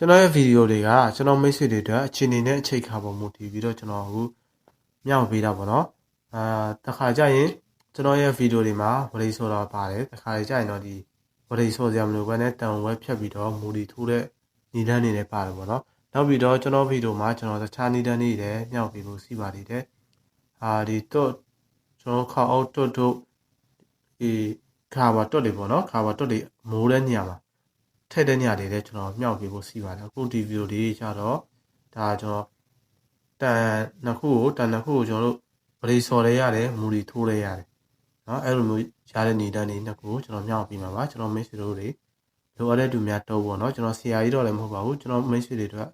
ကျွန်တော်ရဲ့ဗီဒီယိုတွေကကျွန်တော်မိတ်ဆွေတွေအတွက်အခြေအနေနဲ့အချိန်ခါပေါ်မူတည်ပြီးတော့ကျွန်တော်အခုမြောက်ပေးတာပေါ့နော်အာတခါကြရင်ကျွန်တော်ရဲ့ဗီဒီယိုတွေမှာဝရိတ်ဆိုတာပါတယ်တခါကြရင်တော့ဒီဝရိတ်ဆိုစရာမလိုဘဲနဲ့တန်ဝဲဖြတ်ပြီးတော့မူတီထိုးတဲ့နီလန်းနေနဲ့ပါတယ်ပေါ့နော်နောက်ပြီးတော့ကျွန်တော်ဗီဒီယိုမှာကျွန်တော်တခြားနီလန်းတွေလည်းမြောက်ပေးဖို့စီပါသေးတယ်အာဒီတော့ကျွန်တော်ခေါအောက်တွတ်တို့ဒီခါပါတွတ်တွေပေါ့နော်ခါပါတွတ်တွေမိုးတဲ့နေရာမှာ ထည့်တဲ့ညတွေလည်းကျွန်တော်မြောက်ပေးဖို့စီပါတယ်အခုဒီဗီဒီယိုလေးကျတော့ဒါကျွန်တော်တန်နှစ်ခုကိုတန်နှစ်ခုကိုကျွန်တော်တို့ဗရိစော်လဲရတယ်မူလီထိုးလဲရတယ်เนาะအဲ့လိုမျိုးရတဲ့နေတန်းတွေနှစ်ခုကိုကျွန်တော်မြောက်ပေးမှာပါကျွန်တော်မိတ်ဆွေတို့တွေလိုအပ်တဲ့သူများတော့ပေါ့เนาะကျွန်တော်ဆရာကြီးတော့လည်းမဟုတ်ပါဘူးကျွန်တော်မိတ်ဆွေတွေအတွက်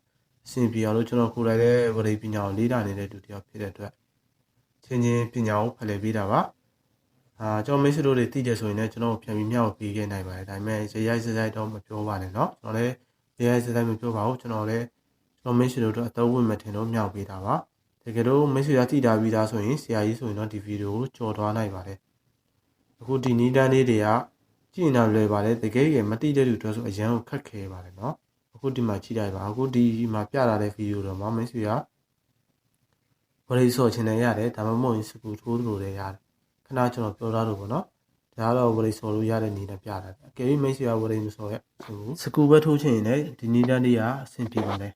အဆင်ပြေအောင်လို့ကျွန်တော်ကိုယ်တိုင်လည်းဗရိပညာကိုလေ့လာနေတဲ့သူတစ်ယောက်ဖြစ်တဲ့အတွက်ချင်းချင်းပညာကိုဖလှယ်ပေးတာပါ အာကျွန်တော်မိတ်ဆွေတို့တွေတည်တယ်ဆိုရင်လည်းကျွန်တော်ပြန်ပြီးမြောက်ပေးခဲ့နိုင်ပါတယ်ဒါပေမဲ့ရရိုက်စရိုက်တော့မပြောပါနဲ့เนาะကျွန်တော်လည်းရရိုက်စရိုက်မပြောပါဘူးကျွန်တော်လည်းကျွန်တော်မိတ်ဆွေတို့တော့အတော့ဝင်မထင်တော့မြောက်ပေးတာပါတကယ်တော့မိတ်ဆွေကတည်တာပြီးသားဆိုရင်ဆရာကြီးဆိုရင်တော့ဒီဗီဒီယိုကိုကြော်သွားနိုင်ပါတယ်အခုဒီနီးတန်းလေးတွေကကြည့်နေလွယ်ပါတယ်တကယ်ကြီးမတိတဲ့လူတွေဆိုအရန်ကိုခက်ခဲပါတယ်เนาะအခုဒီမှာကြည့်လိုက်ပါအခုဒီမှာပြလာတဲ့ဗီဒီယိုတော့မမိတ်ဆွေကဘရိဆော့ချင်တယ်ရတယ်ဒါမှမဟုတ်ရင်စကူထိုးလို့လည်းရတယ် ခဏကျွန်တော်ပြောထားလို့ပေါ့နော်ဒါကတော့ဝရိတ်ဆော်လို့ရတဲ့နေနဲ့ပြတာအကယ်၍မိတ်ဆွေကဝရိတ်မဆော်ရဲ့စကူပဲထိုးချင်ရင်လည်းဒီနီးတန်းလေးကအဆင်ပြေပါလေ